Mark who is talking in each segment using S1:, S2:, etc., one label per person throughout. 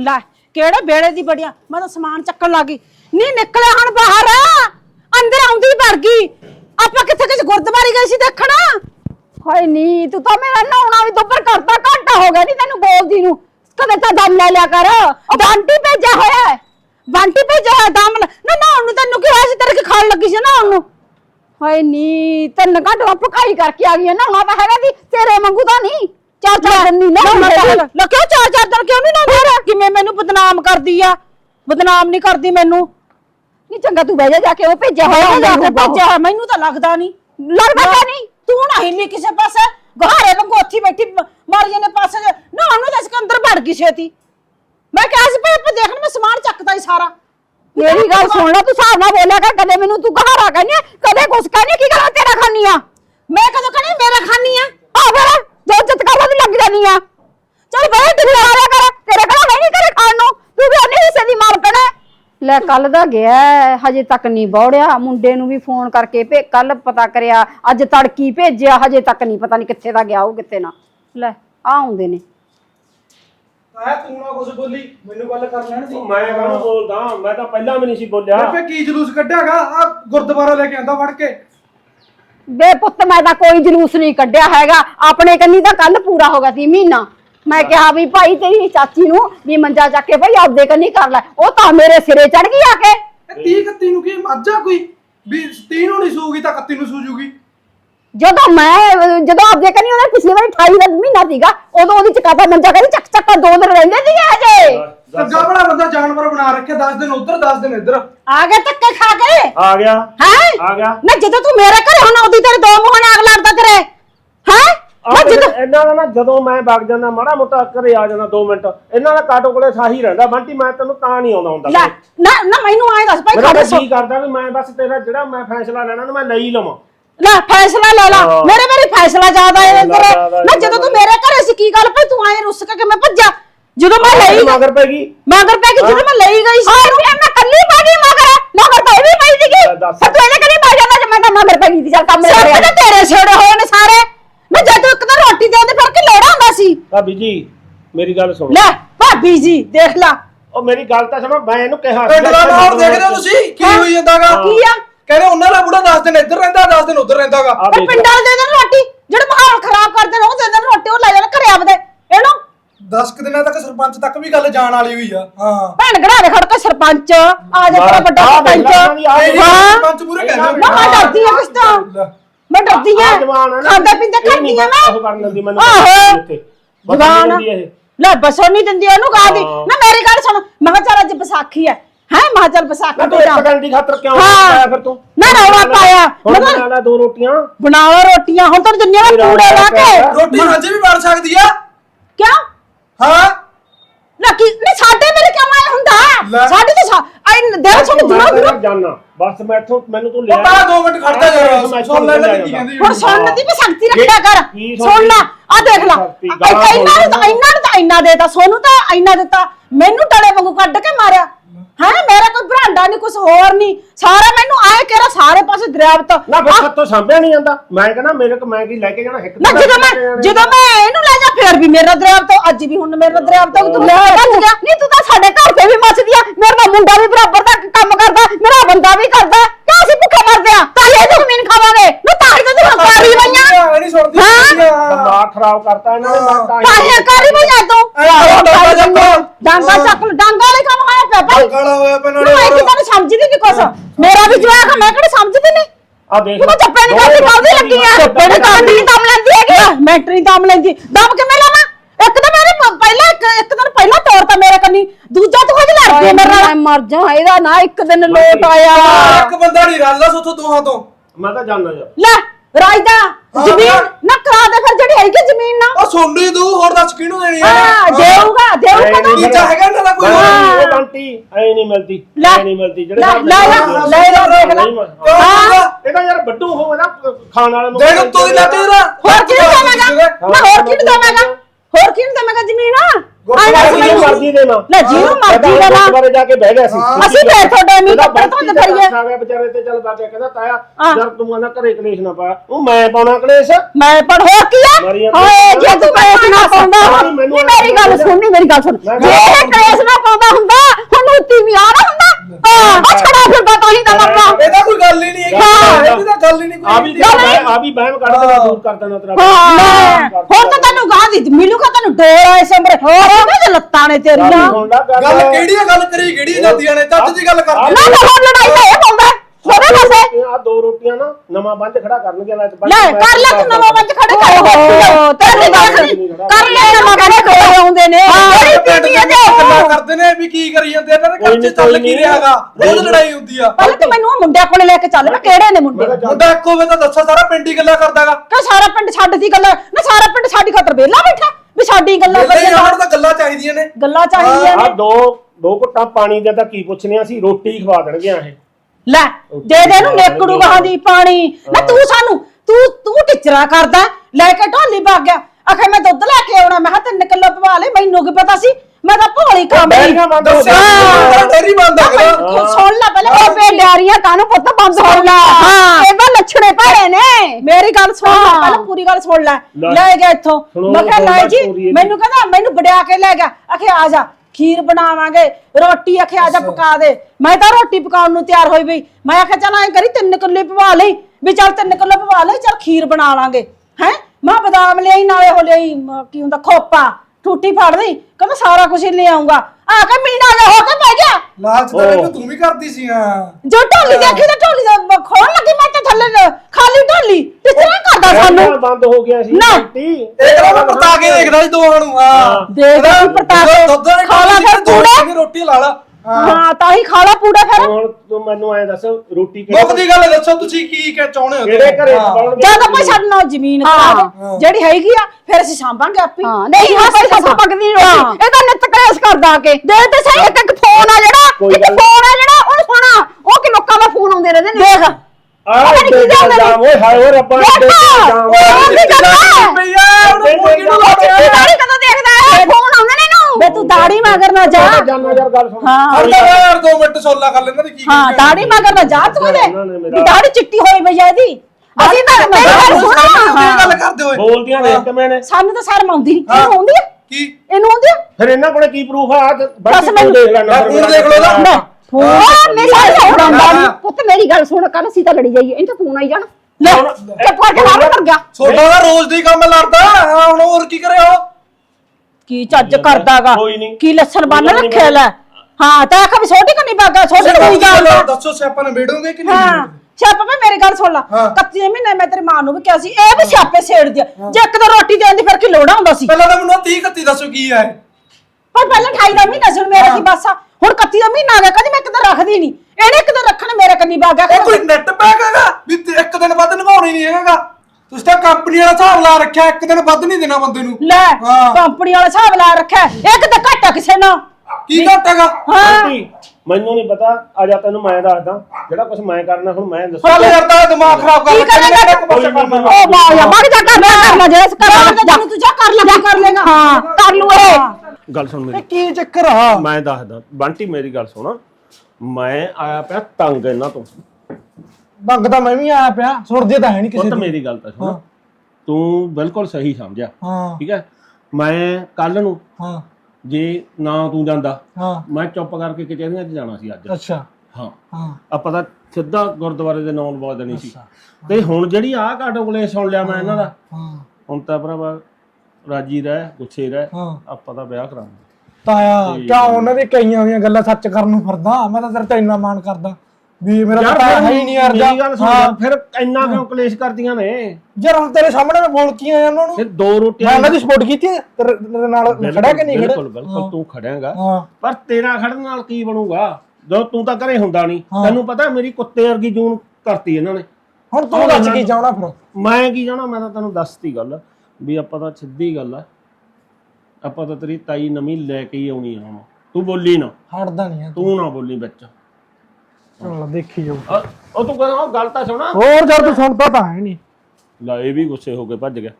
S1: ਲੈ, ਕਿਹੜੇ ਵੇਲੇ ਦੀ ਬੜੀਆਂ ਮੈਂ ਤਾਂ ਸਮਾਨ ਚੱਕਣ ਲੱਗੀ ਨਹੀਂ ਨਿਕਲਿਆ ਹੁਣ ਬਾਹਰ। ਅੰਦਰ ਆਉਂਦੀ ਵੜ ਗਈ। ਆਪਾਂ ਕਿੱਥੇ ਕਿਸ ਗੁਰਦੁਆਰੇ ਗਏ ਸੀ ਦੇਖਣਾ?
S2: ਹਾਏ ਨੀ, ਤੂੰ ਤਾਂ ਮੇਰਾ ਨਹਾਉਣਾ ਵੀ ਦੁੱਪਰ ਕਰਤਾ, ਘੰਟਾ ਹੋ ਗਿਆ ਨਹੀਂ ਤੈਨੂੰ ਬੋਲਦੀ ਨੂੰ। ਕਦੇ ਤਾਂ ਦਮ ਲੈ ਲਿਆ ਕਰ। ਉਹ ਭੇਜਿਆ ਹੋਇਆ ਹੈ।
S1: ਬੰਟੀ ਭੇਜਿਆ ਹੋਇਆ ਦਮ ਨਾ ਨਾ ਉਹਨੂੰ ਤੈਨੂੰ ਕੀ ਹੋਇਆ ਸੀ, ਤੇਰੇ ਕੀ ਖਾਣ ਲੱਗੀ ਸੀ ਨਾ? ਉਹਨੂੰ
S2: ਹਾਏ ਨੀ, ਤਿੰਨ ਘੰਟਾ ਭਕਾਈ ਕਰਕੇ ਆ ਗਈ ਹੈ ਨਹਾਉਣਾ ਤਾਂ ਹੈਗਾ ਦੀ ਤੇਰੇ ਵਾਂਗੂ ਤਾਂ ਨਹੀਂ। ਚਾਰ ਚਾਰ ਦਿਨ ਨਹੀਂ
S1: ਨਾ ਤਾਂ ਲੈ ਕਿਉਂ ਚਾਰ ਚਾਰ ਦਿਨ ਕਿਉਂ ਨਹੀਂ ਨਾ ਕਿਵੇਂ ਮੈਨੂੰ ਬਦਨਾਮ ਕਰਦੀ ਆ? ਬਦਨਾਮ ਨਹੀਂ ਕਰਦੀ ਮੈਨੂੰ।
S2: ਨਹੀਂ ਚੰਗਾ ਤੂੰ ਬਹਿ ਜਾ ਜਾ ਕੇ ਉਹ ਭੇਜਿਆ ਹੋਇਆ
S1: ਜਾ ਕੇ। ਭੇਜਿਆ ਮੈਨੂੰ ਤਾਂ ਲੱਗਦਾ ਨਹੀਂ।
S2: ਲੱਗਦਾ ਤਾਂ ਨਹੀਂ।
S1: ਤੂੰ ਨਾ ਹਿੱਲੀ ਕਿਸੇ ਪਾਸੇ ਗਹਾਰੇ ਵਾਂਗੂ ਉੱਥੇ ਬੈਠੀ ਮ- ਮਰ ਜਾਨੇ ਪਾਸੇ। ਨਾ ਉਹਨੂੰ ਦੱਸ ਕੇ ਅੰਦਰ ਵੜ ਗਈ ਛੇਤੀ। ਮੈਂ ਕਿਹਾ ਸੀ ਭਈ ਆਪਾਂ ਦੇਖਣ ਮੈਂ ਸਮਾਨ ਚੱਕਦਾ ਹੀ ਸਾਰਾ।
S2: ਮੇਰੀ ਗੱਲ ਸੁਣ ਲੈ ਤੂੰ ਹਿਸਾਬ ਨਾਲ ਬੋਲਿਆ ਕਰ ਕਦੇ ਮੈਨੂੰ ਤੂੰ ਘਹਾਰਾ ਕਹਿੰਦੀ ਆ, ਕਦੇ ਕੁਛ ਕਹਿੰਦੀ ਕੀ ਕਰਾਂ ਤੇਰਾ ਖਾਨੀ ਆ?
S1: ਮੈਂ ਕਦੋਂ ਕਹਣੀ ਮੇਰਾ ਖਾਨੀ ਆ?
S2: ਆ ਫਿਰ। ਲੱਗ ਜਾਨੀ ਆ। ਚੱਲ ਬਈ ਤੂੰ ਆ ਰਿਹਾ ਕਰ। ਤੇਰੇ ਕੋਲ ਹੈ ਨਹੀਂ ਕਰੇ ਖਾਣ ਨੂੰ? ਤੂੰ ਵੀ ਉਹਨੇ ਹਿੱਸੇ ਦੀ ਮਾਲਕਣ ਹੈ ਲੈ ਕੱਲ ਦਾ ਗਿਆ ਹੈ, ਹਜੇ ਤੱਕ ਨਹੀਂ ਬੌੜਿਆ। ਮੁੰਡੇ ਨੂੰ ਵੀ ਫੋਨ ਕਰਕੇ ਭੇ ਕੱਲ ਪਤਾ ਕਰਿਆ ਅੱਜ ਤੜਕੀ ਭੇਜਿਆ ਹਜੇ ਤੱਕ ਨਹੀਂ ਪਤਾ ਨਹੀਂ ਕਿੱਥੇ ਦਾ ਗਿਆ ਉਹ ਕਿੱਥੇ ਨਾ। ਲੈ ਆ ਆਉਂਦੇ ਨੇ।
S3: ਆਇਆ ਤੂੰ ਨਾ ਕੁਝ ਬੋਲੀ ਮੈਨੂੰ ਗੱਲ ਕਰ ਲੈਣ ਦੀ
S4: ਮੈਂ ਕਾਹਨੂੰ ਬੋਲਦਾ? ਮੈਂ ਤਾਂ ਪਹਿਲਾਂ ਵੀ ਨਹੀਂ ਸੀ ਬੋਲਿਆ।
S3: ਬੇਬੇ ਕੀ ਜਲੂਸ ਕੱਢਿਆਗਾ? ਆ ਗੁਰਦੁਆਰਾ ਲੈ ਕੇ ਆਂਦਾ ਫੜ ਕੇ।
S2: ਬੇ ਪੁੱਤ ਮੈਂ ਤਾਂ ਕੋਈ ਜਲੂਸ ਨਹੀਂ ਕੱਢਿਆ ਹੈਗਾ। ਆਪਣੇ ਕੰਨੀ ਤਾਂ ਕੱਲ ਪੂਰਾ ਹੋ ਗਿਆ ਸੀ ਮਹੀਨਾ। ਮੈਂ ਕਿਹਾ ਵੀ ਭਾਈ ਤੇਰੀ ਚਾਚੀ ਨੂੰ ਵੀ ਮੰਜਾ ਚੱਕ ਕੇ ਭਾਈ ਆਪਦੇ ਕੰਨੀ ਕਰ ਲੈ। ਉਹ ਤਾਂ ਮੇਰੇ ਸਿਰੇ ਚੜ ਗਈ ਆ ਕੇ।
S3: ਇਹ 30 31 ਨੂੰ ਕੀ ਮੱਝਾ ਕੋਈ? ਵੀ 30 ਨੂੰ ਨਹੀਂ ਸੂਗੀ ਤਾਂ 31 ਨੂੰ ਸੂਜੂਗੀ।
S2: ਜਦੋਂ ਮੈਂ ਜਦੋਂ ਆਪਦੇ ਕੰਨੀ ਉਹਨੇ ਪਿਛਲੀ ਵਾਰੀ 28 ਦਾ ਮਹੀਨਾ ਸੀਗਾ ਉਦੋਂ ਉਹਦੀ ਚਕਾਤਾ ਮੰਜਾ ਕਹਿੰਦੀ ਚੱਕ ਚੱਕਾ ਦੋ ਦਿਨ ਰਹਿੰਦੇ ਸੀਗੇ ਹਜੇ
S3: ਅੱਗਾ ਬੜਾ ਬੰਦਾ ਜਾਨਵਰ ਬਣਾ ਰੱਖਿਆ 10 ਦਿਨ ਉਧਰ 10 ਦਿਨ ਇੱਧਰ।
S1: ਆ ਗਏ ਧੱਕੇ ਖਾ ਕੇ?
S4: ਆ ਗਿਆ।
S1: ਹੈ?
S4: ਆ ਗਿਆ।
S1: ਨਾ ਜਦੋਂ ਤੂੰ ਮੇਰੇ ਘਰੇ ਹੁਣ ਉਹਦੀ ਤੇਰੇ ਦੋ ਮੂੰਹਾਂ ਨਾਲ ਅਗ ਲੜਦਾ ਤੇਰੇ। ਹੈ? ਨਾ ਜਦੋਂ
S4: ਇਹਨਾਂ ਦਾ ਨਾ ਜਦੋਂ ਮੈਂ ਵਗ ਜਾਂਦਾ ਮਾੜਾ ਮੋਟਾ ਘਰੇ ਆ ਜਾਂਦਾ 2 ਮਿੰਟ ਇਹਨਾਂ ਦਾ ਕਾਟੋ ਕੋਲੇ ਸਾਹੀ ਰਹਿੰਦਾ। ਬੰਟੀ ਮੈਂ ਤੈਨੂੰ ਤਾਂ ਨਹੀਂ ਆਉਂਦਾ ਹੁੰਦਾ।
S1: ਲੈ ਨਾ ਨਾ ਮੈਨੂੰ ਆਏ ਦੱਸ ਭਾਈ
S4: ਮੇਰਾ
S1: ਖਾੜੇ
S4: ਤਾਂ ਜੀ ਕਰਦਾ ਵੀ ਮੈਂ ਬਸ ਤੇਰਾ ਜਿਹੜਾ ਮੈਂ ਫੈਸਲਾ ਲੈਣਾ ਨਾ ਮੈਂ ਲਈ ਲਵਾਂ।
S1: ਲੈ ਫੈਸਲਾ ਲੈ ਲਾ।
S4: ਹਾਂ।
S1: ਮੇਰੇ ਮੇਰੇ ਫੈਸਲਾ ਜ਼ਿਆਦਾ ਹੈ
S4: ਫੈਸਲਾ
S1: ਤੇਰੇ ਨਾ ਜਦੋਂ ਤੂੰ। ਮੇਰੇ ਘਰੇ ਸੀ ਕੀ ਗੱਲ ਭਾਈ? ਤੂੰ ਆਏ ਰੁੱਸ ਕੇ ਮੈਂ ਭੱਜਿਆ? ਜਦੋਂ ਮੈਂ ਲਈ
S4: ਮਗਰ ਪੈ ਗਈ।
S1: ਮਗਰ ਪੈ ਕੇ ਜਦੋਂ ਮੈਂ ਲਈ ਗਈ ਸੀ।
S2: ਹਾਏ ਫਿਰ ਮੈਂ ਕੱਲੀ ਪਾ ਗਈ ਮਗਰ। ਮਗਰ ਤਾਂ ਇਹ ਵੀ ਪਈ ਸੀਗੀ। ਫਿਰ ਤੂੰ ਇਹਦੇ ਕੰਨੀ ਪਾ ਜਾਂਦਾ ਜੇ ਮੈਂ ਤਾਂ ਮਗਰ ਪੈ ਗਈ ਸੀ ਚੱਲ ਕੰਮ ਮੇਰੇ
S1: ਤੇ ਤੇਰੇ ਛੇੜੇ ਹੋਏ ਨੇ ਸਾਰੇ। ਮੈਂ ਜਦ ਇੱਕ ਤਾਂ ਰੋਟੀ ਦੇ ਦੇ ਫਿਰ ਕਿ ਲੋੜਾ ਹੁੰਦਾ ਸੀ?
S4: ਭਾਬੀ ਜੀ ਮੇਰੀ ਗੱਲ ਸੁਣ।
S1: ਲੈ ਭਾਬੀ ਜੀ ਦੇਖ ਲਾ।
S4: ਉਹ ਮੇਰੀ ਗੱਲ ਤਾਂ ਸੁਣੋ ਮੈਂ ਇਹਨੂੰ ਕਿਹਾ
S3: ਪਿੰਡ
S4: ਸੀਗਾ
S3: ਦਾ ਮਾਹੌਲ
S4: ਕਿ
S3: ਦੇਖਦੇ ਹੋ ਤੁਸੀਂ? ਕੀ। ਹੋਈ ਜਾਂਦਾਗਾ।
S1: ਕੀ ਆ?
S3: ਕਹਿੰਦੇ ਉਹਨਾਂ ਦਾ ਬੁੜਾ 10 ਦਿਨ ਇੱਧਰ ਰਹਿੰਦਾ 10 ਦਿਨ ਉੱਧਰ ਰਹਿੰਦਾਗਾ।
S1: ਪਰ
S4: ਦੇਖ।
S1: ਪਿੰਡਾਂ ਦੇ ਦੇਣ ਰੋਟੀ ਜਿਹੜੇ ਮਾਹੌਲ ਖਰਾਬ ਕਰਦੇ ਨੇ ਉਹ ਦੇ ਦੇਣ ਰੋਟੀ ਉਹ ਲੈ ਜਾਣ ਘਰੇ ਆਪਦੇ। ਇਹਨੂੰ
S3: 10 ਕੁ ਦਿਨਾਂ ਤੱਕ ਸਰਪੰਚ ਤੱਕ ਵੀ ਗੱਲ ਜਾਣ ਵਾਲੀ ਹੋਈ ਆ ਹਾਂ।
S1: ਭੈਣ ਘੜਾ ਦੇ ਖੜ ਕੇ ਸਰਪੰਚ ਆ ਜਾ ਤੇਰਾ ਵੱਡਾ
S4: ਆਹ ਦੇਖ ਲੈ,
S1: ਸਰਪੰਚ
S4: ਆਹ।
S1: ਹਾਂ।
S3: ਸਰਪੰਚ ਪੂਰੇ ਕਹਿੰਦੇ
S1: ਨਾ ਮੈਂ ਡਰਦੀ ਆ ਕਿਸ ਤੋਂ ਮੈਂ ਡਰਦੀ ਆ।
S4: ਆ
S1: ਖਾਂਦਾ ਪੀਂਦਾ ਖਾਂਦੀ ਆ ਮੈਂ
S4: ਉਹ ਕਰਨ ਦਿੰਦੀ ਮੈਨੂੰ।
S1: ਆਹੋ।
S4: ਬਸ ਦਿੰਦੀ ਇਹ।
S1: ਲੈ ਬਸੋ ਨਹੀਂ ਦਿੰਦੀ ਉਹਨੂੰ ਗਾ ਦੀ
S4: ਹਾਂ।
S1: ਨਾ ਮੇਰੀ ਗੱਲ ਸੁਣ। ਮੈਂ ਕਿਹਾ ਚੱਲ ਅੱਜ ਵਿਸਾਖੀ ਹੈ। ਹੈ ਮੈਂ ਕਿਹਾ ਚੱਲ
S4: ਨਾ
S1: ਵਿਸਾਖੀ
S4: ਤੂੰ
S1: ਤੇ
S4: ਇੱਕ
S1: ਜਾ
S4: ਦਿਨ ਦੀ ਖਾਤਰ ਕਿਉਂ
S1: ਹਾਂ।
S4: ਪਾਇਆ ਫਿਰ ਤੂੰ?
S1: ਨਾ ਰੌਲਾ ਪਾਇਆ।
S4: ਹੁਣ
S1: ਮਤਲਬ-
S4: ਬਣਾ ਲੈ ਦੋ ਰੋਟੀਆਂ।
S1: ਬਣਾਵਾ ਰੋਟੀਆਂ। ਹੁਣ ਤਾਂ ਦੁਨੀਆ ਵਿੱਚ
S4: ਮੇਰਾ
S1: ਕੂੜੇ ਲਾ ਕੇ।
S3: ਰੋਟੀ ਸਾਂਝੀ ਵੀ ਬਣ ਸਕਦੀ ਆ।
S1: ਕਿਉਂ?
S3: ਹਾਂ?
S1: ਨਾ ਕੀ ਨਹੀਂ ਸਾਡੇ ਮੇਰੇ ਕਿਉਂ ਆਏ
S3: ਲੈ।
S1: ਹੁੰਦਾ ਸਾਡੇ ਤਾਂ ਸਾ- ਆਈ ਦੇ ਸੁਣ
S4: ਮੈਂ
S1: ਦੂਰੋਂ
S4: ਤੇਰਾ
S1: ਦੂਰੋਂ
S4: ਜਾਨਾ ਬਸ ਮੈਂ ਇੱਥੋਂ ਮੈਨੂੰ ਤੂੰ ਲਿਆ
S3: ਉਹ ਤਾਂ 2 ਮਿੰਟ ਖੜਦਾ
S4: ਮੈਂ
S3: ਯਾਰ
S4: ਇੱਥੋਂ
S3: ਸੁਣ ਲੈ ਲੈ
S4: ਜਾਂਦਾ।
S3: ਕੀ ਕਹਿੰਦੀ
S1: ਹੁਣ ਸੁਣਨ ਦੀ ਵੀ ਸ਼ਕਤੀ ਰੱਖਿਆ ਕਰ।
S4: ਕੀ
S1: ਸੁਣ ਲੈ ਆ ਦੇਖ ਲੈ।
S4: ਸ਼ਕਤੀ,
S1: ਆ-
S4: ਗਾਲਾਂ
S1: ਇਹਨਾਂ ਨੂੰ
S4: ਸੁਣ
S1: ਤਾਂ ਇਹਨਾਂ ਨੂੰ ਤਾਂ ਇੰਨਾ ਦੇਤਾ ਸੋਨੂੰ ਤਾਂ ਇੰਨਾ ਦਿੱਤਾ। ਮੈਨੂੰ ਟਲੇ ਵਾਂਗੂ ਕੱਢ ਕੇ ਮਾਰਿਆ। ਹੈ? ਮੇਰਾ ਕੋਈ ਭਰਾਂਡਾ ਨਹੀਂ ਕੁਝ ਹੋਰ ਨਹੀਂ ਸਾਰਾ ਮੈਨੂੰ ਆਏ ਕਿਹੜਾ ਸਾਰੇ ਪਾਸੇ ਦਰਿਆਵਤ।
S4: ਨਾ ਫਿਰ ਸੱਤੋਂ ਸਾਂਭਿਆ ਨਹੀਂ ਜਾਂਦਾ। ਮੈਂ ਕਹਿੰਦਾ ਮੇਰੇ ਕੋ ਮੈਂ ਕੀ ਲੈ ਕੇ ਜਾਣਾ? ਇੱਕ
S1: ਨਾ
S4: ਤਾਂ
S1: ਜਦੋਂ ਮੈਂ। ਜਦੋਂ ਮੈਂ ਇਹਨੂੰ ਲੈ ਜਾ ਫੇਰ ਵੀ ਮੇਰਾ ਦਰਿਆਵਤ ਅੱਜ ਵੀ ਹੁਣ ਮੇਰਾ ਦਰਿਆਵਤ ਤੂੰ ਲੈ ਭੱਜ ਗਿਆ
S2: ਨਹੀਂ ਤੂੰ ਤਾਂ ਸਾਡੇ ਘਰ ਤੇ ਵੀ ਮੱਚਦੀ ਆ। ਮੇਰਾ ਤਾਂ ਮੁੰਡਾ ਵੀ ਬਰਾਬਰ ਦਾ ਕੰਮ ਕਰਦਾ ਮੇਰਾ ਬੰਦਾ ਵੀ ਕਰਦਾ। ਕਿਉਂ ਅਸੀਂ ਭੁੱਖੇ ਮਰਦੇ ਆ? ਤਾਂ ਇਹ ਜ਼ਮੀਨ ਖਾਵਾਂਗੇ। ਨੂੰ ਤਾਂ ਹੀ ਤਾਂ ਤੂੰ ਕਾਰੀ ਬਈਆਂ
S3: ਇਹ ਨਹੀਂ ਸੁਣਦੀ।
S4: ਦਿਮਾਗ ਖਰਾਬ ਕਰਤਾ ਇਹਨਾਂ ਨੇ ਮੈਂ ਤਾਂ ਹੀ-
S1: ਕਾਹੇ ਕਾਰੀ ਬਈਆਂ ਤੂੰ।
S3: ਡਾਂਗਾ ਚੱਕੋ।
S1: ਡਾਂਗਾ ਚੱਕ ਡਾਂਗਾ ਵਾਲੇ ਕੰਮ ਹੋਇਆ ਪਿਆ ਭਾਈ
S3: ਕਾਲਾ ਹੋਇਆ ਪੈਣਾ
S1: ਤੂੰ ਐਂ ਕਿਦਾਂ ਸਮਝਦੀ ਨਹੀਂ ਕੁਛ। ਮੇਰਾ ਵੀ ਜਵਾਕ ਆ, ਮੈਂ ਕਿਹੜੀ ਸਮਝਦੀ ਨਹੀਂ
S4: ਆ ਦੇਖ
S1: ਤੂੰ ਤਾਂ ਚੱਪੇ ਨਹੀਂ ਕਰਦੀ ਕਾਹਦੀ ਲੱਗੀ ਆ। ਚੱਪੇ ਨਹੀਂ ਕਰਦੀ ਦਮ ਲੈਂਦੀ ਹੈਗੀ। ਮੈਂ ਟਰੀ ਦਮ ਲੈਂਦੀ। ਦਮ ਕਿਵੇਂ ਲਾਵਾਂ? ਇੱਕ ਤਾਂ ਮੇਰੇ ਪ- ਪਹਿਲਾਂ ਇੱਕ ਇੱਕ ਦਿਨ ਪਹਿਲਾਂ ਤੋੜਤਾ ਮੇਰੇ ਕੰਨੀ। ਦੂਜਾ ਤੂੰ ਹਜੇ ਲੜ ਪਈ ਮੇਰੇ
S2: ਮੈਂ
S1: ਨਾਲ
S2: ਮਰ ਜਾ। ਇਹਦਾ ਨਾ ਇੱਕ ਦਿਨ ਲੋਟ ਆਇਆ।
S3: ਇੱਕ ਬੰਦਾ ਨਹੀਂ ਰਲਦਾ ਸੋਥੋਂ ਦੋਹਾਂ ਤੋਂ।
S4: ਮੈਂ ਤਾਂ ਜਾਣਾ ਜਾ।
S1: ਲੈ ਰਾਜਦਾ
S3: ਹਾਂ,
S1: ਜ਼ਮੀਨ
S3: ਹਾਂ।
S1: ਨਾ ਕਰਾ ਦੇ ਫਿਰ ਜਿਹੜੀ ਹੈਗੀ ਜ਼ਮੀਨ ਨਾ।
S3: ਉਹ ਸੋਨੀ ਦੂ ਹੋਰ ਦੱਸ ਕਿਹਨੂੰ ਦੇਣੀ ਆ?
S1: ਹਾਂ ਦੇਊਗਾ ਦੇਊਗਾ
S4: ਐ
S1: ਤਾਂ।
S4: ਨਹੀਂ
S3: ਤੀਜਾ ਹੈਗਾ ਇਹਨਾਂ ਦਾ ਕੋਈ?
S1: ਹਾਂ।
S4: ਉਹ ਬੰਟੀ ਐ ਨਹੀਂ ਮਿਲਦੀ
S1: ਲੈ।
S4: ਐ ਨਹੀਂ ਮਿਲਦੀ। ਜਿਹੜੇ
S1: ਲੈ, ਲੈ, ਲੈ, ਲੈ, ਲੈ, ਦੇਖ ਲੈ।
S3: ਕਿਉਂ
S1: ਹਾਂ।
S3: ਹਾਂ
S4: ਇਹ ਤਾਂ ਯਾਰ ਵੱਡੂ ਹੋਵੇ ਨਾ ਖਾਣ ਵਾਲੇ ਨੂੰ
S3: ਦੇਖ ਤੂੰ ਹੀ ਲੱਗ ਤੇਰਾ।
S1: ਹੋਰ ਕਿਹਨੂੰ ਦੇਵਾਂਗਾ
S4: ਹਾਂ,
S1: ਮੈਂ ਹੋਰ
S4: ਹਾਂ,
S1: ਕਿਹਨੂੰ ਦੇਵਾਂਗਾ ਹੋਰ ਕਿਹਨੂੰ ਦੇਵਾਂਗਾ ਜ਼ਮੀਨ
S4: ਗੁਰਦੁਆਰੇ
S1: ਮੈਨੂੰ-
S4: ਨੂੰ ਮਰਜ਼ੀ ਦੇਣਾ
S1: ਲੈ ਜਿਹਨੂੰ ਮਰਜ਼ੀ ਦੇਣਾ।
S4: ਗੁਰਦੁਆਰੇ ਜਾ ਕੇ ਬਹਿ ਗਿਆ ਸੀ।
S1: ਅਸੀਂ ਫੇਰ ਤੁਹਾਡੇ ਮੀਂਹ ਕੱਪੜੇ ਧੋਂਦੇ
S4: ਤਾਂ
S1: ਫਿਰੀਏ
S4: ਆ ਗਿਆ ਵਿਚਾਰੇ ਤੇ ਚੱਲ ਬਾਕੀ ਕਹਿੰਦਾ ਤਾਇਆ। ਜਦ ਤੂੰ ਆਨਾ ਘਰੇ ਕਲੇਸ਼ ਨਾ ਪਾਇਆ ਉਹ ਮੈਂ ਪਾਉਣਾ ਕਲੇਸ਼?
S1: ਮੈਂ ਪਰ ਹੋਰ ਕੀ ਆ?
S2: ਓਏ ਜੇ ਤੂੰ ਕਲੇਸ਼ ਨਾ ਪਾਉਂਦਾ
S4: ਨਹੀਂ,
S2: ਮੇਰੀ ਗੱਲ ਸੁਣ ਨਹੀਂ ਮੇਰੀ ਗੱਲ ਸੁਣ। ਜੇ ਇਹ ਕਲੇਸ਼ ਨਾ ਪਾਉਂਦਾ ਹੁੰਦਾ ਹੁਣ ਉੱਤੀ ਵੀ ਆਣਾ ਹੁੰਦਾ। ਹਾਂ ਆ ਛੜਾ
S3: ਗੱਲ ਹੀ ਨਹੀਂ
S4: ਆ ਵੀ ਆ ਵੀ ਬਹਿਮ ਕੱਢ ਦੇਣਾ ਦੂਰ ਕਰ ਦੇਣਾ ਤੇਰਾ
S1: ਲੈ, ਹੋਰ ਤਾਂ ਤੈਨੂੰ ਗਾਂ ਦੀ ਮਿਲੂਗਾ ਤੈਨੂੰ ਡੋਰ ਆਏ ਸੰਬਰੇ ਹੋਰ ਉਹਦੇ ਲੱਤਾਂ ਨੇ ਤੇਰੀਆਂ।
S4: ਗੱਲ
S3: ਕਿਹੜੀਆਂ ਗੱਲ ਕਰੀ ਕਿਹੜੀ ਜਾਂਦੀਆਂ ਨੇ? ਚੱਜ ਦੀ ਗੱਲ ਕਰਦੇ।
S2: ਨਾ ਤਾਂ ਹੁਣ ਲੜਾਈ ਤਾਂ ਇਹ ਪਾਉਂਦਾ ਉਹਦੇ ਪਾਸੇ।
S4: ਆ ਦੋ ਰੋਟੀਆਂ ਨਾ ਨਵਾਂ ਬੰਦ ਖੜਾ ਕਰਨਗੇ ਲੈ
S1: ਕਰ ਲੈ ਤੂੰ ਨਵਾਂ ਬੰਦ ਖੜੇ ਕਰ। ਤੇਰੇ
S2: ਦੱਸ।
S1: ਕਰ ਲੈ ਨਵਾਂ ਬੰਦ ਖੜੇ ਆਉਂਦੇ ਨੇ
S2: ਬੜੀ ਪੀਤੀ ਹੈ ਜੇ
S3: ਗੱਲਾਂ ਕਰਦੇ ਨੇ ਵੀ ਕੀ ਕਰੀ ਜਾਂਦੇ ਇਹਨਾਂ ਦੇ ਘਰ ਚ ਚੱਲ ਕੀ। ਰਿਹਾਗਾ? ਰੋਜ਼ ਲੜਾਈ ਹੁੰਦੀ ਆ।
S1: ਪਹਿਲਾਂ ਤੂੰ ਮੈਨੂੰ ਉਹ ਮੁੰਡਿਆਂ ਕੋਲੇ ਲੈ ਕੇ ਚੱਲ ਨਾ ਕਿਹੜੇ ਨੇ ਮੁੰਡੇ?
S3: ਮੁੰਡਾ ਇੱਕ ਹੋਵੇ ਤਾਂ ਦੱਸੋ ਸਾਰਾ ਪਿੰਡ ਹੀ ਗੱਲਾਂ ਕਰਦਾਗਾ।
S1: ਕਿ ਸਾਰਾ ਪਿੰਡ ਛੱਡ ਦੀ ਗੱਲ? ਨਾ ਸਾਰਾ ਪਿੰਡ ਸਾਡੀ ਖਾਤਰ ਵਿਹਲਾ ਬੈਠਾ ਵੀ ਸਾਡੀ ਗੱਲਾਂ
S3: ਵੇਲੇ
S1: ਕਰੀਏ
S3: ਨੂੰ ਤਾਂ ਗੱਲਾਂ ਚਾਹੀਦੀਆਂ ਨੇ।
S1: ਗੱਲਾਂ ਚਾਹੀਦੀਆਂ
S4: ਆ
S1: ਨੇ।
S4: ਦੋ ਦੋ ਘੁੱਟਾਂ ਪਾਣੀ ਦੇ ਤਾਂ ਕੀ ਪੁੱਛਣਿਆ ਸੀ ਰੋਟੀ ਖਵਾ ਦੇਣਗੇ ਇਹ।
S1: ਲੈ ਦੇ ਦੇ ਇਹਨੂੰ ਨੇਕੜੂ ਗਾਂ ਦੀ ਪਾਣੀ। ਨਾ ਤੂੰ ਸਾਨੂੰ ਤੂੰ ਤੂੰ ਟਿਚਰਾ ਕਰਦਾ ਲੈ ਕੇ ਢੋਲੀ ਪਾ ਗਿਆ। ਆਖੇ ਮੈਂ ਦੁੱਧ ਲੈ ਕੇ ਆਉਣਾ ਮੈਂ ਕਿਹਾ ਤਿੰਨ ਕਿਲੋ ਪਵਾ ਲੈ ਮੈਨੂੰ ਕੀ ਪਤਾ ਸੀ? ਮੈਂ ਤਾਂ ਭੋਲੀ ਕੰਮ
S4: ਬੈਠੀਆਂ ਬੰਦ ਹੋ।
S3: ਦੱਸਿਆ ਡੇਰੀ ਬੰਦ ਆ ਗਿਆ
S1: ਸੁਣ ਲੈ ਪਹਿਲੇ
S2: ਉਹ ਬੇਲਿਆਰੀਆਂ ਕਾਨੂੰ ਪੁੱਤ ਬੰਦ ਹੋ
S1: ਲੈ।
S2: ਹਾਂ। ਇਹਦਾ ਲੱਛਣੇ ਭੜੇ ਨੇ।
S1: ਮੇਰੀ ਗੱਲ ਸੁਣ ਲੈ
S2: ਹਾਂ।
S1: ਪਹਿਲਾਂ ਪੂਰੀ ਗੱਲ ਸੁਣ ਲੈ।
S4: ਲੈ।
S1: ਲੈ ਗਿਆ ਇੱਥੋਂ।
S4: ਸੁਣੋ,
S1: ਮੈਂ ਕਿਹਾ ਲੈ ਜੀ
S4: ਇਹਦੀ।
S1: ਮੈਨੂੰ ਕਹਿੰਦਾ ਮੈਨੂੰ ਵੜਿਆ ਕੇ ਲੈ ਗਿਆ। ਆਖੇ ਆ ਜਾ ਖੀਰ ਬਣਾਵਾਂਗੇ। ਰੋਟੀ ਆਖੇ ਆ ਜਾ ਪਕਾ ਦੇ। ਮੈਂ ਤਾਂ ਰੋਟੀ ਪਕਾਉਣ ਨੂੰ ਤਿਆਰ ਹੋਈ ਪਈ। ਮੈਂ ਆਖਿਆ ਚੱਲ ਐਂ ਕਰੀ ਤਿੰਨ ਕਿੱਲੇ ਪਵਾ ਲਈ। ਵੀ ਚੱਲ ਤਿੰਨ ਕਿੱਲੇ ਪਵਾ ਲਈ ਚੱਲ ਖੀਰ ਬਣਾ ਲਾਂਗੇ। ਹੈ? ਮੈਂ ਬਦਾਮ ਲਿਆਈ ਨਾਲੇ ਹੋ ਲਿਆਈ ਮ, ਕੀ ਹੁੰਦਾ ਖੋਪਾ। ਠੂਟੀ ਫੜ ਲਈ ਕਹਿੰਦਾ ਸਾਰਾ ਕੁਝ ਹੀ ਲੈ ਆਉਂਗਾ ਆ ਕੇ ਮੀਨਾ ਜਾ ਹੋ ਕੇ ਪੈ ਗਿਆ
S3: ਲਾਲਚ ਤਾਂ ਮੈਨੂੰ ਤੂੰ ਵੀ ਕਰਦੀ ਸੀ ਹਾਂ।
S1: ਜੋ ਢੋਲੀ ਦੇਖੀ ਤਾਂ ਢੋਲੀ ਦਾ ਖੋਣ ਲੱਗੀ ਮੈਂ ਤਾਂ ਥੱਲੇ ਨ- ਖਾਲੀ ਢੋਲੀ। ਕਿਸ ਤਰ੍ਹਾਂ ਕਰਦਾ ਸਾਨੂੰ।
S4: ਬੰਦ ਹੋ ਗਿਆ ਸੀ
S1: ਨਾ।
S4: ਰੋਟੀ।
S3: ਇਹ ਮੈਂ ਪਤਾ ਕੇ ਦੇਖਦਾ ਸੀ ਦੋਹਾਂ ਨੂੰ ਹਾਂ।
S1: ਦੇਖ ਅਸੀਂ
S3: ਵਾਲੀ
S1: ਖਾ ਲਾ ਫਿਰ।
S3: ਰੋਟੀ ਰੋਟੀ ਲਾ ਲਾ। ਹਾਂ
S1: ਤਾਂ ਹੀ ਖਾਲਾ ਪੂੜਾ ਫਿਰ
S4: ਹੁਣ ਤੂੰ ਮੈਨੂੰ ਐ ਦੱਸ ਰੋਟੀ
S3: ਮੁੱਖ ਦੀ ਗੱਲ ਦੱਸੋ ਤੁਸੀਂ ਕੀ ਕਹਿ ਚਾਹੁੰਦੇ ਹੋ
S4: ਕਿਹੜੇ ਘਰੇ
S3: ਹਾਂ।
S4: ਪਕਾਉਣਗੇ
S1: ਜਾਂ ਤਾਂ ਕੋਈ ਸਾਡੇ ਨਾਲ ਜ਼ਮੀਨ ਕਰਾ ਦੇ ਜਿਹੜੀ ਹੈਗੀ ਆ ਫਿਰ ਅਸੀਂ ਸਾਂਭਾਂਗੇ ਆਪੇ
S2: ਹਾਂ ਨਹੀਂ ਹਾਂ ਕੋਈ ਸੱਸ ਪੱਕਦੀ। ਰੋਟੀ ਇਹ ਤਾਂ ਨਿੱਤ ਕਲੇਸ਼ ਕਰਦਾ ਆ ਕੇ ਦੇ ਤੇ ਸਹੀ ਇੱਕ ਇੱਕ ਫੋਨ ਆ ਜਿਹੜਾ ਇੱਕ। ਫੋਨ ਆ ਜਿਹੜਾ ਉਹ ਸੁਣਾ ਉਹ ਕਿ ਲੋਕਾਂ ਦਾ ਫੋਨ ਆਉਂਦੇ ਰਹਿੰਦੇ ਨੇ
S1: ਦੇਖ
S4: ਆਹ
S2: ਪਤਾ ਨੀ ਕੀ
S4: ਦੇ
S2: ਜਾਂਦੇ ਨੇ।
S4: ਜਾਮ ਓਏ ਹਾਏ ਓਏ ਰੱਬਾ
S2: ਦੇਖ,
S4: ਦੇ ਜਾਮ
S2: ਉਹ ਕੀ ਕਰਦਾ
S3: ਆ ਉਹਨੂੰ ਮੁਰਗੀ ਨੂੰ ਲਾ
S2: ਇਹ
S3: ਦੇ
S2: ਦਾੜੀ ਕਦੋਂ ਦੇਖਦਾ ਹੈ ਫੋਨ ਆਉਂਦੇ ਨੇ ਇਹਨੂੰ
S1: ਬੇ ਤੂੰ ਦਾੜੀ ਮਗਰ ਨਾ ਜਾ
S4: ਜਾਨਾ ਯਾਰ ਗੱਲ ਸੁਣ
S1: ਹਾਂ
S3: ਹਰ ਯਾਰ ਦੋ ਮਿੰਟ ਸੋਲਾ ਕਰ ਲੈਂਦਾ ਤੇ ਕੀ
S1: ਹਾਂ
S3: ਕਰੀਏ?
S1: ਦਾੜੀ ਮਗਰ ਨਾ ਜਾ ਤੂੰ ਇਹਦੇ
S4: ਨੇ
S1: ਵੀ ਦਾੜੀ ਚਿੱਟੀ ਹੋਈ ਪਈ ਆ ਇਹਦੀ ਅਸੀਂ ਤਾਂ ਮੇਰੀ ਗੱਲ ਸੁਣੋ
S3: ਸਾਹਮਣੇ
S1: ਹਾਂ।
S3: ਗੱਲ ਕਰਦੇ ਹੋਏ
S4: ਬੋਲਦੀਆਂ ਦੇਖ ਕੇ ਮੈਨੇ
S1: ਸਾਨੂੰ ਤਾਂ ਸ਼ਰਮ ਆਉਂਦੀ ਨਹੀਂ
S3: ਹਾਂ।
S1: ਇਹਨੂੰ ਆਉਂਦੀ ਆ
S3: ਕੀ
S1: ਇਹਨੂੰ ਆਉਂਦੀ ਆ
S4: ਫਿਰ ਇਹਨਾਂ ਕੋਲੇ ਕੀ ਪ੍ਰੂਫ ਆ
S1: ਦੱਸ ਮੈਨੂੰ।
S4: ਦੇਖ ਲੈ
S3: ਫੋਨ ਦੇਖ ਲਓ ਨਾ।
S1: ਲੈ ਫੋਨ
S2: ਉਹ ਮੇਰੀ ਗੱਲ ਸੁਣ
S3: ਹਾਂ।
S2: ਪੁੱਤ ਮੇਰੀ ਗੱਲ ਸੁਣ ਕੱਲ ਅਸੀਂ ਤਾਂ ਲੜੀ ਜਾਈਏ। ਇਹਨੂੰ ਤਾਂ ਫੋਨ ਆਈ ਜਾਣਾ।
S1: ਲੈ
S2: ਚੁੱਪ ਕਰਕੇ ਬਾਹਰ ਕਰ ਗਿਆ।
S3: ਸੋਡਾ ਦਾ ਰੋਜ਼ ਦੀ ਕੰਮ ਲੜਦਾ। ਹਾਂ ਹੁਣ ਹੋਰ ਕੀ ਕਰੇ ਉਹ?
S1: ਕੀ ਚੱਜ ਕਰਦਾਗਾ?
S4: ਕੋਈ ਨੀ।
S1: ਕੀ ਲੱਛਣ ਬੰਨ
S4: ਕੋਈ ਨੀ
S1: ਰੱਖਿਆ ਲੈ? ਹਾਂ ਤਾਂ ਆਖਾ ਵੀ ਛੋਟੀ ਕੰਨੀ ਬਾਗਾ ਛੋਟੀ ਕੋਈ ਗੱਲ
S3: ਦੱਸੋ ਸਿਆਪਾ ਨੇ ਵੇੜੋਗੇ ਕਿ
S1: ਹਾਂ
S3: ਨਹੀਂ
S1: ਸਿਆਪਾ ਮੈਂ ਮੇਰੀ ਗੱਲ ਸੁਣ ਲਾ।
S3: ਹਾਂ।
S1: ਕੱਤੀ ਮਹੀਨੇ ਮੈਂ ਤੇਰੀ ਮਾਂ ਨੂੰ ਵੀ ਕਿਹਾ ਸੀ ਇਹ ਵੀ ਸਿਆਪੇ ਛੇੜ ਦਿਆ। ਜੇ ਇੱਕ ਤਾਂ ਰੋਟੀ ਦੇਣ ਦੀ ਫਿਰ ਕੀ ਲੋੜਾ ਹੁੰਦਾ ਸੀ?
S3: ਪਹਿਲਾਂ ਤਾਂ ਮੈਨੂੰ 30 31 ਦੱਸੋ ਕੀ ਹੈ।
S1: ਪਰ ਪਹਿਲਾਂ 28 ਦਾ ਮਹੀਨਾ ਸੀ ਹੁਣ ਮੇਰਾ ਕੀ ਬਸ ਆ। ਹੁਣ 31 ਦਾ ਮਹੀਨਾ ਆ ਗਿਆ ਕਦੀ ਮੈਂ ਕਿਤੇ ਰੱਖਦੀ ਨਹੀਂ। ਇਹਨੇ ਇੱਕ ਦਿਨ ਰੱਖਣ ਮੇਰੇ ਕੰਨੀ ਬਾਗਾ
S3: ਇਹ ਕੋਈ ਨੈਟ ਪੈਕ ਹੈਗਾ? ਵੀ ਤੇ ਇੱਕ ਦਿਨ ਵੱਧ ਨਿਭਾਉਣੀ ਨਹੀਂ ਹੈਗਾ। ਤੁਸੀਂ ਤਾਂ ਕੰਪਨੀ ਵਾਲਾ ਹਿਸਾਬ ਲਾ ਰੱਖਿਆ ਇੱਕ ਦਿਨ ਵੱਧ ਨਹੀਂ ਦੇਣਾ ਬੰਦੇ ਨੂੰ।
S1: ਲੈ
S3: ਹਾਂ।
S1: ਕੰਪਨੀ ਵਾਲਾ ਹਿਸਾਬ ਲਾ ਰੱਖਿਆ ਇਹ ਕਿਤੇ ਘੱਟ ਆ ਕਿਸੇ ਨਾਲ।
S3: ਕੀ ਘੱਟ ਹੈਗਾ
S1: ਹਾਂ।
S4: ਆਂਟੀ, ਮੈਨੂੰ ਨਹੀਂ ਪਤਾ ਆ ਜਾ ਤੈਨੂੰ ਮੈਂ ਦੱਸਦਾ ਜਿਹੜਾ ਕੁਝ ਮੈਂ ਕਰਨਾ ਹੁਣ ਮੈਂ ਦੱਸਾਂ।
S3: ਚੱਲ ਯਾਰ ਤਾਂ ਦਿਮਾਗ ਖਰਾਬ ਕਰ
S1: ਕੀ ਕਰੇਗਾ
S3: ਰੱਖਿਆ ਇੱਕ ਪਾਸੇ ਕਰਨਾ
S2: ਉਹ ਬਾਹਰ ਜਾ ਬਾਹਰ ਜਾ ਕਰ ਲੈ ਕਰ ਲੈ ਜਿਹੜਾ ਕਰ ਲੈ
S1: ਤੂੰ ਜਾ ਕਰ ਲੈ ਕਰ ਲੇਗਾ।
S2: ਹਾਂ ਕਰ ਲੂ ਇਹ।
S4: ਗੱਲ ਸੁਣ ਮੇਰੀ।
S3: ਕੀ ਚੱਕਰ ਆ?
S4: ਮੈਂ ਦੱਸਦਾ ਬੰਟੀ ਮੇਰੀ ਗੱਲ ਸੁਣ। ਮੈਂ ਆਇਆ ਪਿਆ ਤੰਗ ਇਹਨਾਂ ਤੋਂ।
S3: ਬੰਗ ਤਾਂ ਮੈਂ ਵੀ ਆਇਆ ਪਿਆ ਸੁਣਦੇ ਤਾਂ ਹੈ ਨਹੀਂ
S4: ਪੁੱਤ ਮੇਰੀ ਗੱਲ ਤਾਂ ਸੁਣ। ਤੂੰ ਬਿਲਕੁਲ ਸਹੀ ਸਮਝਿਆ।
S3: ਹਾਂ।
S4: ਠੀਕ ਹੈ? ਮੈਂ ਕੱਲ ਨੂੰ
S3: ਹਾਂ।
S4: ਜੇ ਨਾ ਤੂੰ ਜਾਂਦਾ
S3: ਹਾਂ।
S4: ਮੈਂ ਚੁੱਪ ਕਰਕੇ ਕਚਹਿਰੀਆਂ 'ਚ ਜਾਣਾ ਸੀ ਅੱਜ।
S3: ਅੱਛਾ।
S4: ਹਾਂ।
S3: ਹਾਂ।
S4: ਆਪਾਂ ਤਾਂ ਸਿੱਧਾ ਗੁਰਦੁਆਰੇ ਦੇ ਨਾਂ ਲਵਾ ਦੇਣੀ ਸੀ। ਤੇ ਹੁਣ ਜਿਹੜੀ ਆਹ ਕਾਟੋਗਲੇ ਸੁਣ ਲਿਆ ਮੈਂ ਇਹਨਾਂ ਦਾ।
S3: ਹਾਂ।
S4: ਹੁਣ ਤਾਂ ਭਰਾਵਾ ਰਾਜੀ ਰਹਿ ਗੁੱਸੇ ਰਹਿ
S3: ਹਾਂ।
S4: ਆਪਾਂ ਤਾਂ ਵਿਆਹ ਕਰਾਂਗੇ।
S3: ਤਾਇਆ ਕਿਉਂ ਉਹਨਾਂ ਦੀ ਕਈਆਂ ਦੀਆਂ ਗੱਲਾਂ ਸੱਚ ਕਰਨ ਨੂੰ ਫਿਰਦਾ? ਮੈਂ ਤਾਂ ਤੇਰੇ ਤੇ ਇੰਨਾ ਮਾਣ ਕਰਦਾ। ਵੀ ਮੇਰਾ ਤਾਂ
S4: ਫਿਰ
S3: ਹੈ ਨਹੀਂ ਯਾਰ
S4: ਮੇਰੀ ਗੱਲ ਸੁਣ ਫਿਰ ਇੰਨਾ ਕਿਉਂ ਕਲੇਸ਼ ਕਰਦੀਆਂ ਨੇ
S3: ਯਾਰ ਹੁਣ ਤੇਰੇ ਸਾਹਮਣੇ ਮੈਂ ਬੋਲ ਕੀ ਆਇਆ ਉਹਨਾਂ ਨੂੰ?
S4: ਫਿਰ ਦੋ ਰੋਟੀਆਂ
S3: ਮੈਂ ਉਹਨਾਂ ਦੀ ਸਪੋਰਟ ਕੀਤੀ ਹੈ, ਤੇਰੇ ਤੇਰੇ ਨਾਲ ਖੜਾ ਕਿ ਨਹੀਂ ਖੜਾ
S4: ਬਿਲਕੁਲ ਬਿਲਕੁਲ ਤੂੰ ਖੜਿਆਗਾ।
S3: ਹਾਂ।
S4: ਪਰ ਤੇਰਾ ਖੜਨ ਨਾਲ ਕੀ ਬਣੂਗਾ? ਜਦੋਂ ਤੂੰ ਤਾਂ ਘਰੇ ਹੁੰਦਾ ਨਹੀਂ। ਤੈਨੂੰ ਪਤਾ ਮੇਰੀ ਕੁੱਤੇ ਵਰਗੀ ਜੂਨ ਕਰਤੀ ਇਹਨਾਂ ਨੇ।
S3: ਹੁਣ ਤੂੰ ਦੱਸ ਕੀ ਚਾਹਣਾ ਫਿਰ?
S4: ਮੈਂ ਕੀ ਜਾਣਾ ਮੈਂ ਤਾਂ ਤੈਨੂੰ ਦੱਸਤੀ ਗੱਲ ਵੀ ਆਪਾਂ ਤਾਂ ਸਿੱਧੀ ਗੱਲ ਆ। ਆਪਾਂ ਤਾਂ ਤੇਰੀ ਤਾਈ ਨਵੀਂ ਲੈ ਕੇ ਹੀ ਆਉਣੀ ਆ ਹੁਣ। ਤੂੰ ਬੋਲੀ ਨਾ।
S3: ਹਟਦਾ ਨਹੀਂ ਹੈ
S4: ਤੂੰ ਨਾ ਬੋਲੀ ਵਿੱਚ।
S3: ਚਲ ਦੇਖੀ ਜਾਓ
S4: ਅ- ਉਹ ਤੂੰ ਕਹਿੰਦਾ ਉਹ ਗੱਲ ਤਾਂ ਸੁਣਾ।
S3: ਹੋਰ ਜਦ ਤੂੰ ਸੁਣਦਾ ਤਾਂ ਹੈ ਨਹੀਂ
S4: ਲੈ ਇਹ ਵੀ ਗੁੱਸੇ ਹੋ ਕੇ ਭੱਜ ਗਿਆ।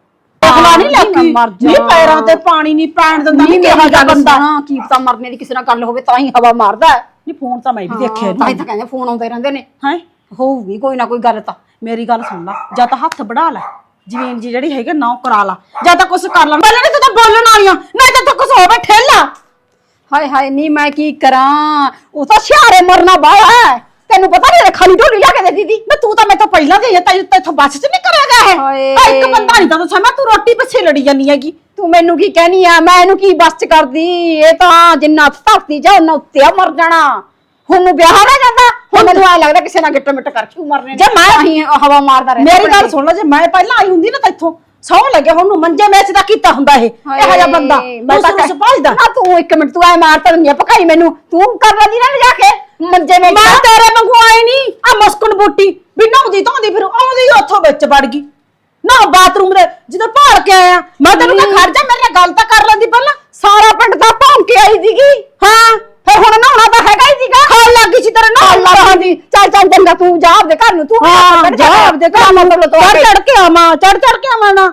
S1: ਦੇਖ ਲੈ ਹਵਾ ਨਹੀਂ ਲੱਗੀ।
S2: ਮਰ
S1: ਨਹੀਂ। ਪੈਰਾਂ ਤੇ ਪਾਣੀ ਨਹੀਂ ਪੈਣ ਦਿੰਦਾ
S2: ਨਹੀਂ
S1: ਕਿਹਾ ਜਾ ਬੰਦਾ।
S2: ਸੁਣਾ ਕੀ ਪਤਾ ਮਰਨੇ ਦੀ ਕਿਸੇ ਨਾਲ ਗੱਲ ਹੋਵੇ ਤਾਂ ਹੀ ਹਵਾ ਮਾਰਦਾ ਹੈ।
S1: ਨਹੀਂ ਫੋਨ ਤਾਂ ਮੈਂ ਵੀ ਦੇਖਿਆ
S2: ਤਾਂ ਹੀ ਤਾਂ ਕਹਿੰਦੇ ਫੋਨ ਆਉਂਦੇ ਰਹਿੰਦੇ ਨੇ।
S1: ਹੈ?
S2: ਹੋਊਗੀ ਕੋਈ ਨਾ ਕੋਈ ਗੱਲ ਤਾਂ।
S1: ਮੇਰੀ ਗੱਲ ਸੁਣ ਲਾ ਜਾਂ ਤਾਂ ਹੱਥ ਵੜਾ ਲੈ। ਜ਼ਮੀਨ ਜੀ ਜਿਹੜੀ ਹੈਗੀ ਨਾ ਉਹ ਕਰਾ ਲਾ। ਜਾਂ ਤਾਂ ਕੁਝ ਕਰ ਲਾ। ਪਹਿਲਾਂ ਨਹੀਂ ਤੂੰ ਤਾਂ ਬੋਲਣ ਵਾਲੀਆਂ ਨਹੀਂ ਤਾਂ ਤੂੰ ਕੁਝ ਹੋਵੇ ਠੇਲਾ
S2: ਹਾਏ ਹਾਏ ਨਹੀਂ ਮੈਂ ਕੀ ਕਰਾਂ? ਉਹ ਤਾਂ ਸਿਆਰੇ ਮਰਨਾ ਬਾਹਲਾ ਹੈ। ਤੈਨੂੰ ਪਤਾ ਨਹੀਂ ਖਾਲੀ ਢੋਲੀ ਲਿਆ ਕੇ ਦੇ ਦਿੱਤੀ।
S1: ਮੈਂ ਤੂੰ ਤਾਂ ਮੈਥੋਂ ਪਹਿਲਾਂ ਦੀ ਹੈ ਤੈਨੂੰ ਤੈਥੋਂ ਬਸ ਚ ਨਹੀਂ ਕਰਿਆ ਗਿਆ
S2: ਹਾਏ।
S1: ਹੈ ਆਹ ਇੱਕ ਬੰਦਾ ਨਹੀਂ ਤਾਂ ਮੈਂ ਤੂੰ ਰੋਟੀ ਪਿੱਛੇ ਲੜੀ ਜਾਨੀ ਹੈਗੀ।
S2: ਤੂੰ ਮੈਨੂੰ ਕੀ ਕਹਿਨੀ ਆ? ਮੈਂ ਇਹਨੂੰ ਕੀ ਬਸ ਚ ਕਰਦੀ? ਇਹ ਤਾਂ ਜਿੰਨਾ ਧਰਤੀ ਜਾ ਉਹਨਾਂ ਉੱਤੇ ਆ ਮਰ ਜਾਣਾ। ਹੁਣ ਨੂੰ ਵਿਆਹ ਨਾ ਜਾਂਦਾ। ਹੁਣ ਮੈਨੂੰ ਐ ਲੱਗਦਾ ਕਿਸੇ ਨਾਲ ਗਿੱਟੋ ਮਿੱਟ ਕਰ ਕਿਉਂ ਮਰਨੇ
S1: ਜੇ ਮੈਂ-
S2: ਤਾਂ ਹੀ ਹਵਾ ਮਾਰਦਾ ਰਹਿੰਦਾ
S1: ਮੇਰੀ ਗੱਲ ਸੁਣ ਲੈ ਜੇ ਮੈਂ ਪਹਿਲਾਂ ਆਈ ਹੁੰਦੀ ਨਾ ਤੈਥੋਂ ਸੌ ਲੱਗੇ ਹੁਣ ਨੂੰ ਮੰਜੇ ਮੈਚ ਦਾ ਕੀਤਾ ਹੁੰਦਾ ਇਹ। ਇਹੋ ਜਿਹਾ ਬੰਦਾ। ਮੈਂ ਤਾਂ
S2: ਕਹਿ- ਨਾ ਤੂੰ ਇੱਕ ਮਿੰਟ ਤੂੰ ਐ ਮਾਰ ਤਾਂ ਨਹੀਂ ਪਕਾਈ ਮੈਨੂੰ। ਤੂੰ ਕਰ ਲੈਂਦੀ ਨਾ ਜਾ ਕੇ। ਮੰਜੇ ਵਿੱਚ
S1: ਮੈਂ ਤੇਰੇ ਵਾਂਗੂ ਆਈ ਨਹੀਂ। ਆ ਮਸਕਨ ਬੂਟੀ ਵੀ ਨਹਾਉਂਦੀ ਧੋਂਦੀ ਫਿਰ ਆਉਂਦੀ ਉੱਥੋਂ ਵਿੱਚ ਵੜ ਗਈ। ਨਾ ਬਾਥਰੂਮ ਦੇ ਜਦੋਂ ਭਾਲ ਕੇ ਆਇਆ ਮੈਂ ਤੈਨੂੰ ਕਿਹਾ ਖੜ ਜਾ ਮੇਰੇ ਨਾਲ ਗੱਲ ਤਾਂ ਕਰ ਲੈਂਦੀ ਪਹਿਲਾਂ।
S2: ਸਾਰਾ ਪਿੰਡ ਤਾਂ ਭੌਂਕ ਕੇ ਆਈ ਸੀਗੀ।
S1: ਹਾਂ।
S2: ਫਿਰ ਹੁਣ ਨਹਾਉਣਾ ਤਾਂ ਹੈਗਾ ਹੀ ਸੀਗਾ।
S1: ਖਾਣ ਲੱਗ ਗਈ ਸੀ ਤੇਰੇ ਨਾਲ।
S2: ਹਾਂਜੀ ਚੱਲ ਚੱਲ ਚੰਗਾ ਤੂੰ ਜਾ ਆਪਦੇ ਘਰ ਨੂੰ। ਤੂੰ
S1: ਹਾਂ ਜਾ। ਆਪਦੇ ਘਰ
S2: ਮਤਲਬ ਤੋਂ
S1: ਚੜ ਚੜ ਕੇ ਆਵਾਂ ਚੜ ਚੜ ਕੇ ਆਵਾਂ ਨਾ।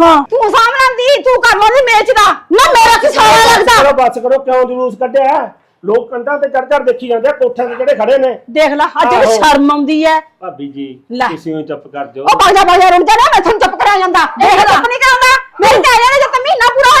S1: ਹਾਂ।
S2: ਤੂੰ ਸਾਹਮਣੇ ਦੀ ਤੂੰ ਕਰ ਲੈਂਦੀ ਮੇਚ ਦਾ।
S1: ਨਾ ਮੇਰਾ ਕੀ ਸਾਰਾ ਲੱਗਦਾ।
S4: ਕਰੋ ਬਸ ਕਰੋ ਕਿਉਂ ਜਲੂਸ ਕੱਢਿਆ? ਲੋਕ ਕੰਧਾਂ ਤੇ ਚੜ ਚੜ ਦੇਖੀ ਜਾਂਦੇ ਆ ਕੋਠਿਆਂ ਤੇ ਜਿਹੜੇ ਖੜੇ ਨੇ।
S1: ਦੇਖ ਲੈ ਅੱਜ ਵੀ
S4: ਆਹੋ।
S1: ਸ਼ਰਮ ਆਉਂਦੀ ਐ।
S4: ਭਾਬੀ ਜੀ
S1: ਲੈ।
S4: ਤੁਸੀਂ ਚੁੱਪ ਕਰ ਜਾਓ।
S2: ਉਹ ਬਾਜਾ ਬਾਜਾ ਰੁੜ ਜਾ ਨਾ ਮੈਂ ਤੁਹਾਨੂੰ ਚੁੱਪ ਕਰਾ ਜਾਂਦਾ। ਇਹ ਚੁੱਪ ਨਹੀਂ ਕਰਾਉਂਦਾ ਮੇਰੇ ਤੇ ਆ ਜਾਣਾ ਜਦ ਮਹੀਨਾ ਪੂਰਾ ਹੋ